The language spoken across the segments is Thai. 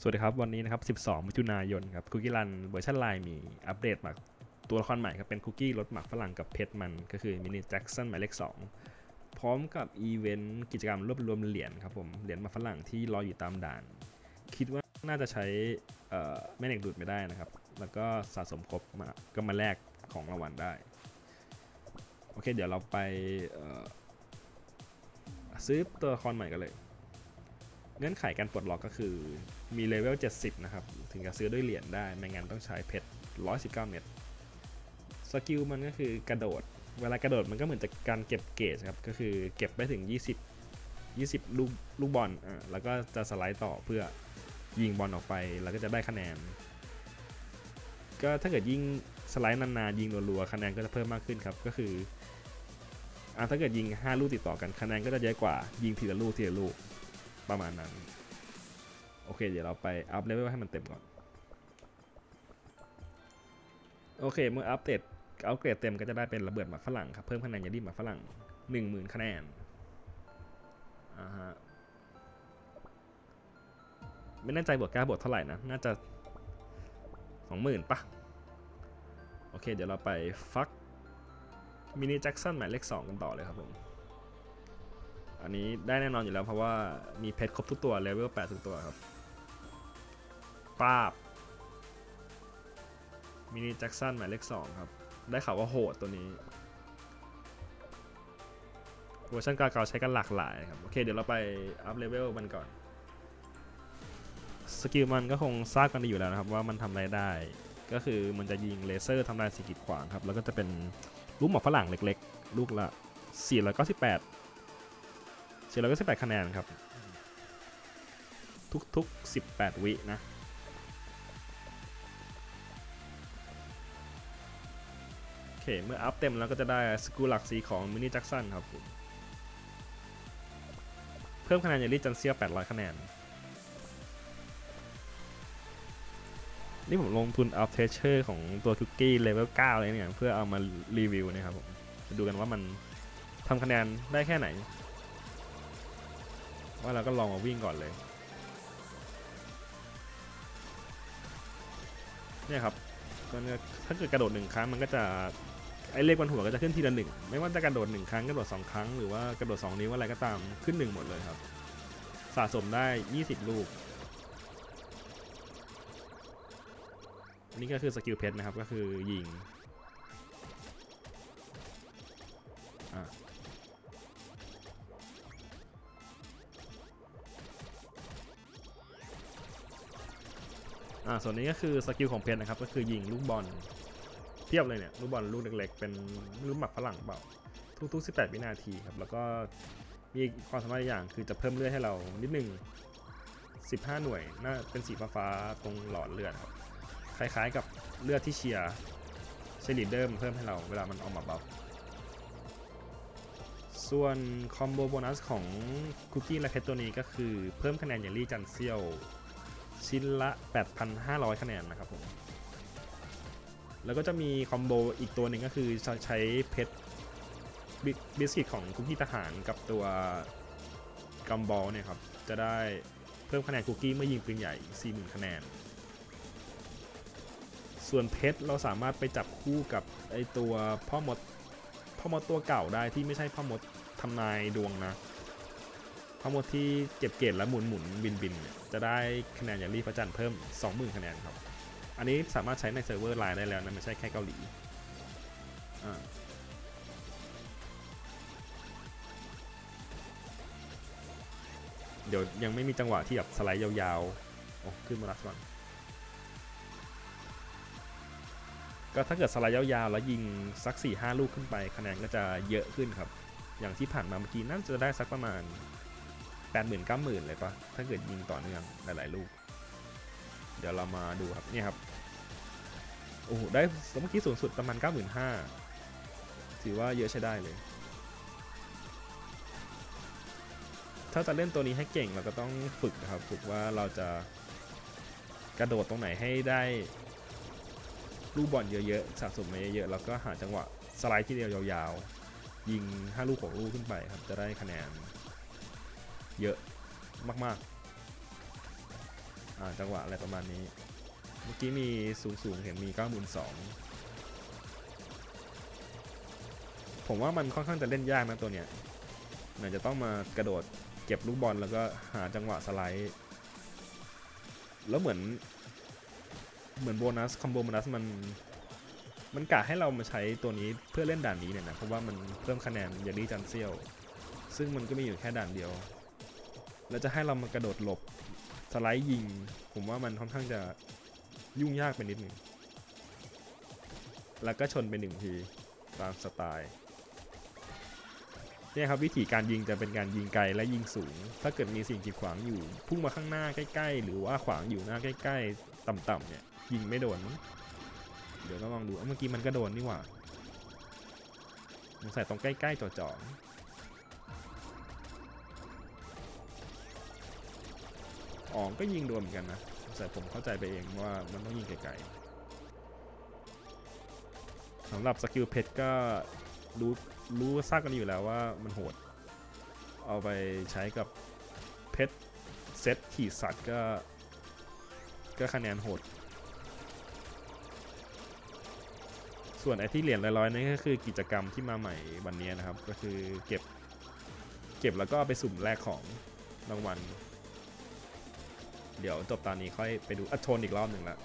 สวัสดีครับวันนี้นะครับ 12 มิถุนายนครับคุกกี้รันเวอร์ชันไลน์มีอัปเดตหมาตัวละครใหม่ครับเป็นคุกกี้รสหมักฝรั่งกับเพชรมัน ก็คือมินิแจ็คสันหมายเลข 2 พร้อมกับอีเวนต์กิจกรรมรวบรวมเหรียญครับผมเหรียญหมักฝรั่งที่รออยู่ตามด่าน คิดว่าน่าจะใช้แม่เหล็กดูดไม่ได้นะครับ แล้วก็สะสมครบมาก็มาแลกของรางวัลได้ โอเค เดี๋ยวเราไปซื้อตัวละครใหม่กันเลย เงื่อนไขการปลดล็อกก็คือ มีเลเวล 70 นะครับ ถึงจะซื้อด้วยเหรียญได้ไม่งั้นต้องใช้เพชร 119 เม็ดสกิลมันก็คือกระโดด เวลากระโดดมันก็เหมือนจะการเก็บเกจครับ ก็คือเก็บไปถึง 20 20 ลูกลูกบอลอะแล้วก็จะสไลด์ต่อเพื่อยิงบอลออกไป แล้วก็จะได้คะแนน ก็ถ้าเกิดยิงสไลด์นานๆยิงรัวๆคะแนนก็จะเพิ่มมากขึ้นครับ ก็คืออะถ้าเกิดยิง 5 ลูกติดต่อกันคะแนนก็จะเยอะกว่ายิงทีละลูกทีละลูกประมาณนั้น เคเดี๋ยวเราไปอัพเลเวลให้มันเต็มก่อน โอเคเมื่ออัปเดตอัปเกรดเต็มก็จะได้เป็นระเบิดหมักฝรั่งครับ เพิ่มคะแนนยาดีหมักฝรั่ง10,000คะแนนอ่าฮะไม่แน่ใจบวกก้าบวกเท่าไหร่นะ น่าจะ20,000ปะโอเค เดี๋ยวเราไปฟักมินิแจ็คสันหมายเลข2กันต่อเลยครับผม อันนี้ได้แน่นอนอยู่แล้วเพราะว่ามีเพชรครบทุกตัวเลเวล8ทุกตัวครับ ป้าบมินิแจ็คสันหมายเลข 2 ครับ ได้ข่าวว่าโหดตัวนี้เวอร์ชันเก่าๆใช้กันหลากหลายครับ โอเค เดี๋ยวเราไปอัพเลเวลมันก่อน สกิลมันก็คงทราบกันดีอยู่แล้วนะครับ ว่ามันทำอะไรได้ ก็คือมันจะยิงเลเซอร์ทำลายสิ่งกีดขวางครับ แล้วก็จะเป็นลูกหมอกฝรั่งเล็กๆ ลูกละ 498 498คะแนนครับ ทุกๆ 18 วินะ เค เมื่ออัพเต็มแล้วก็จะได้สกูหลักสีของมินิแจ็คสันครับผมเพิ่มคะแนนยางลิจันเซีย800 คะแนน นี่ผมลงทุนอัพเทเชอร์ของตัวคุกกี้เลเวล9เลยเนี่ย เพื่อเอามารีวิวนะครับผมจะดูกันว่ามันทำคะแนนได้แค่ไหน ว่าเราก็ลองมาวิ่งก่อนเลยเนี่ยครับมันก็ถ้าเกิดกระโดดหนึ่งครั้งมันก็จะ ไอเลขบนหัวก็จะขึ้นทีละหนึ่งไม่ว่าจะกระโดดหนึ่งครั้งกระโดดสองครั้งหรือว่ากระโดดสองนิ้วอะไรก็ตามขึ้นหนึ่งหมดเลยครับ สะสมได้ 20 ลูกอันนี้ก็คือสกิลเพชรนะครับก็คือยิงอะอ่าส่วนนี้ก็คือสกิลของเพชรนะครับก็คือยิงลูกบอล เทียบเลยเนี่ยลูกบอลลูกเล็กๆเป็นลูกหมักฝรั่งเปล่า ทุกๆ 18 วินาทีครับ แล้วก็มีความสามารถอย่างคือจะเพิ่มเลือดให้เรานิดนึง 15 หน่วยน่าเป็นสีฟ้าๆตรงหลอดเลือดครับ คล้ายๆกับเลือดที่เชียร์เชลิเดอร์เพิ่มให้เราเวลามันออกมาเบัฟส่วนคอมโบโบนัสของคุกกี้และเพชรตัวนี้ก็คือเพิ่มคะแนนอย่างลี่จันเซียว ชิ้นละ 8,500 คะแนนนะครับผม แล้วก็จะมีคอมโบอีกตัวหนึ่งก็คือใช้เพชรบิสกิตของคุกกี้ทหารกับตัวกัมบอลเนี่ยครับ จะได้เพิ่มคะแนนคุกกี้เมื่อยิงปืนใหญ่ 40,000 คะแนน ส่วนเพชรเราสามารถไปจับคู่กับไอตัวพ่อมดพ่อมดตัวเก่าได้ที่ไม่ใช่พ่อมดทำนายดวงนะพ่อมดที่เก็บเกรดแล้วหมุนหมุนบินบินจะได้คะแนนอย่างรีพระจันทร์เพิ่ม 20,000 คะแนนครับ อันนี้สามารถใช้ในเซิร์ฟเวอร์ไลน์ได้แล้วนะไม่ใช่แค่เกาหลีอ่าเดี๋ยวยังไม่มีจังหวะที่แบบสไลด์ยาวๆโอ้ขึ้นมาลักก่อนก็ถ้าเกิดสไลด์ยาวๆแล้วยิงสัก 4-5ลูกขึ้นไปคะแนนก็จะเยอะขึ้นครับ อย่างที่ผ่านมาเมื่อกี้น่าจะได้สักประมาณ 80,000 90,000เลยปะถ้าเกิดยิงต่อเนื่องหลายๆลูก เดี๋ยวเรามาดูครับเนี่ยครับโอ้โหได้เมื่อกี้สูงสุดประมาณ 95,000ถือว่าเยอะใช้ได้เลย ถ้าจะเล่นตัวนี้ให้เก่งเราก็ต้องฝึกครับฝึกว่าเราจะกระโดดตรงไหนให้ได้ลูกบอลเยอะๆสะสมมาเยอะๆแล้วก็หาจังหวะสไลด์ที่เดียวยาวๆ ยิง 5 ลูกของลูกขึ้นไปครับจะได้คะแนนเยอะมากๆ จังหวะอะไรประมาณนี้ เมื่อกี้มีสูงสูงๆเห็นมี92,000ผมว่ามันค่อนข้างจะเล่นยากนะตัวเนี้ยเหมือนจะต้องมากระโดดเก็บลูกบอลแล้วก็หาจังหวะสไลด์ แล้วเหมือน เหมือนโบนัสคอมโบโบนัสมันมันกะให้เรามาใช้ตัวนี้เพื่อเล่นด่านนี้เนี่ยนะเพราะว่ามันเพิ่มคะแนนยาดีจันเซียว ซึ่งมันก็มีอยู่แค่ด่านเดียว แล้วจะให้เรามากระโดดหลบ สไลด์ยิง ผมว่ามันค่อนข้างจะยุ่งยากไปนิดหนึ่ง แล้วก็ชนไปหนึ่งทีตามสไตล์เนี่ยครับวิธีการยิงจะเป็นการยิงไกลและยิงสูง ถ้าเกิดมีสิ่งกีดขวางอยู่ พุ่งมาข้างหน้าใกล้ ๆ หรือว่าขวางอยู่หน้าใกล้ ๆ ต่ำๆเนี่ยยิงไม่โดน เดี๋ยวต้องลองดูเอ้าเมื่อกี้มันก็โดนนี่หว่าสงสัยตรงใกล้ ๆจ่อๆ อ๋อก็ยิงโดนเหมือนกันนะสงสัยผมเข้าใจไปเองว่ามันต้องยิงไกลๆสำหรับสกิลเพชรก็รู้รู้ทราบกันอยู่แล้วว่ามันโหด เอาไปใช้กับเพชรเซตขี่สัตว์ก็ ก็คะแนนโหด ส่วนไอ้ที่เหรียญร้อยๆนั่นก็คือกิจกรรมที่มาใหม่วันนี้นะครับ ก็คือเก็บ เก็บแล้วก็ไปสุ่มแลกของรางวัล เดี๋ยวจบตอนนี้ค่อยไปดูอัชนอีกรอบหนึ่งละ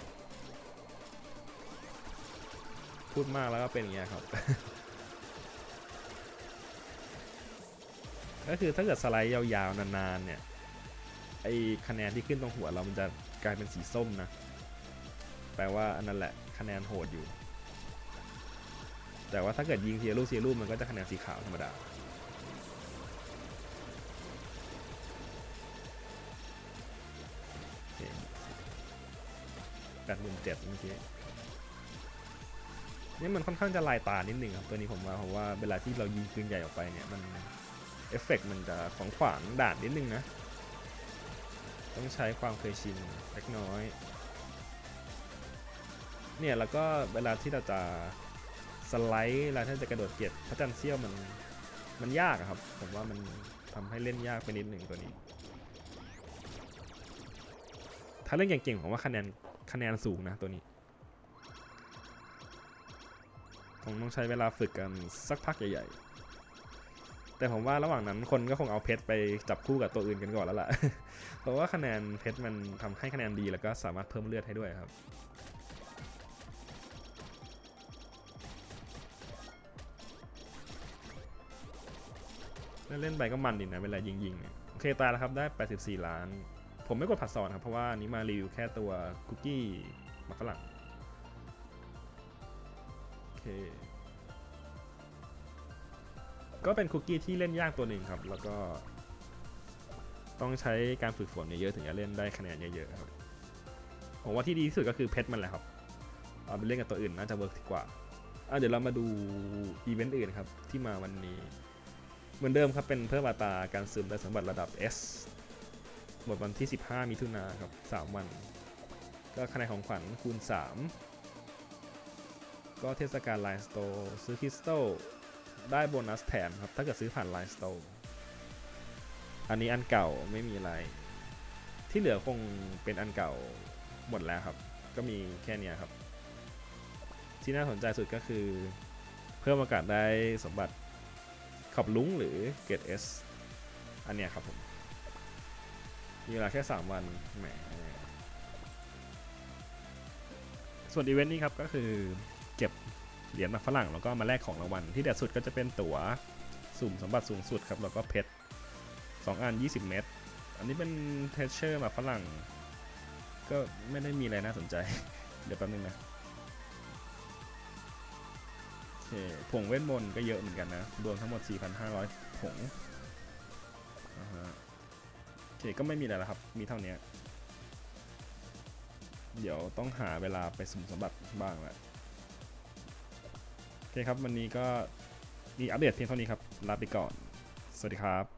พูดมากแล้วก็เป็นอย่างเงี้ยครับ ก็คือถ้าเกิดสไลด์ยาวๆนานๆเนี่ยไอคะแนนที่ขึ้นตรงหัวเรามันจะกลายเป็นสีส้มนะ แปลว่าอันนั้นแหละคะแนนโหดอยู่ แต่ว่าถ้าเกิดยิงเทียรูปเทียรูปมันก็จะคะแนนสีขาวธรรมดา แปดหมื่นเจ็ดเมื่อกี้นี่มันค่อนข้างจะลายตานิดนึงครับตัวนี้ผมว่าผมว่าเวลาที่เรายิงปืนใหญ่ออกไปเนี่ยมันเอฟเฟกต์มันจะของขวางด่านนิดนึงนะ ต้องใช้ความเคยชินเล็กน้อย เนี่ยแล้วก็เวลาที่เราจะสไลด์เวลาที่จะกระโดดเก็บพระจันทร์เซี่ยวมันมันยากครับ ผมว่ามันทำให้เล่นยากไปนิดหนึ่งตัวนี้ ถ้าเล่นเก่งๆผมว่าคะแนน คะแนนสูงนะตัวนี้คงต้องใช้เวลาฝึกกันสักพักใหญ่ ๆ แต่ผมว่าระหว่างนั้นคนก็คงเอาเพชรไปจับคู่กับตัวอื่นกันก่อนแล้วล่ะ เพราะว่าคะแนนเพชรมันทำให้คะแนนดีแล้วก็สามารถเพิ่มเลือดให้ด้วยครับเล่นไปก็มันดีนะเวลายิงๆเนี่ยโอเคตายแล้วครับได้ 84 ล้าน ผมไม่กดผัดซอนครับ เพราะว่านี้มารีวิวแค่ตัวคุกกี้มักฝรั่งโอเค ก็เป็นคุกกี้ที่เล่นยากตัวหนึ่งครับ แล้วก็ ต้องใช้การฝึกฝนเยอะๆถึงจะเล่นได้คะแนนเยอะๆครับผมว่าที่ดีที่สุดก็คือเพชรมันแหละครับเอาไปเล่นกับตัวอื่นน่าจะเวิร์กดีกว่าอะเดี๋ยวเรามาดูอีเวนต์อื่นครับ ที่มาวันนี้ เหมือนเดิมครับเป็นเพิ่มอัตราการซึมได้สมบัติระดับ S หมดวันที่ 15 มิถุนาครับ 3 วัน ก็คะแนนของขวัญคูณ 3 ก็เทศกาลไลน์สโตร์ซื้อคริสตัลได้โบนัสแถมครับ ถ้าเกิดซื้อผ่านไลน์สโตร์อันนี้อันเก่าไม่มีอะไร ที่เหลือคงเป็นอันเก่าหมดแล้วครับ ก็มีแค่นี้ครับ ที่น่าสนใจสุดก็คือ เพิ่มโอกาสได้สมบัติขับลุงหรือเกตเอสอันเนี้ยครับผม มีเวลาแค่3วันแหมส่วนอีเวนต์นี้ครับก็คือเก็บเหรียญมาฝรั่งแล้วก็มาแลกของรางวัลที่เด็ดสุดก็จะเป็นตั๋วสุ่มสมบัติสูงสุดครับแล้วก็เพชร2อัน 20 เม็ดอันนี้เป็นเทเชอร์มาฝรั่ง ก็ไม่ได้มีอะไรน่าสนใจ เดี๋ยวแป๊บนึงนะผงเวทมนต์ก็เยอะเหมือนกันนะ รวมทั้งหมด 4,500 ผงอ่าฮะโอ เคก็ไม่มีอะไรแล้วครับ มีเท่านี้ เดี๋ยวต้องหาเวลาไปสุ่มสมบัติบ้างแหละโอเคครับ วันนี้ก็มีอัปเดตเพียงเท่านี้ครับ ลาไปก่อน สวัสดีครับ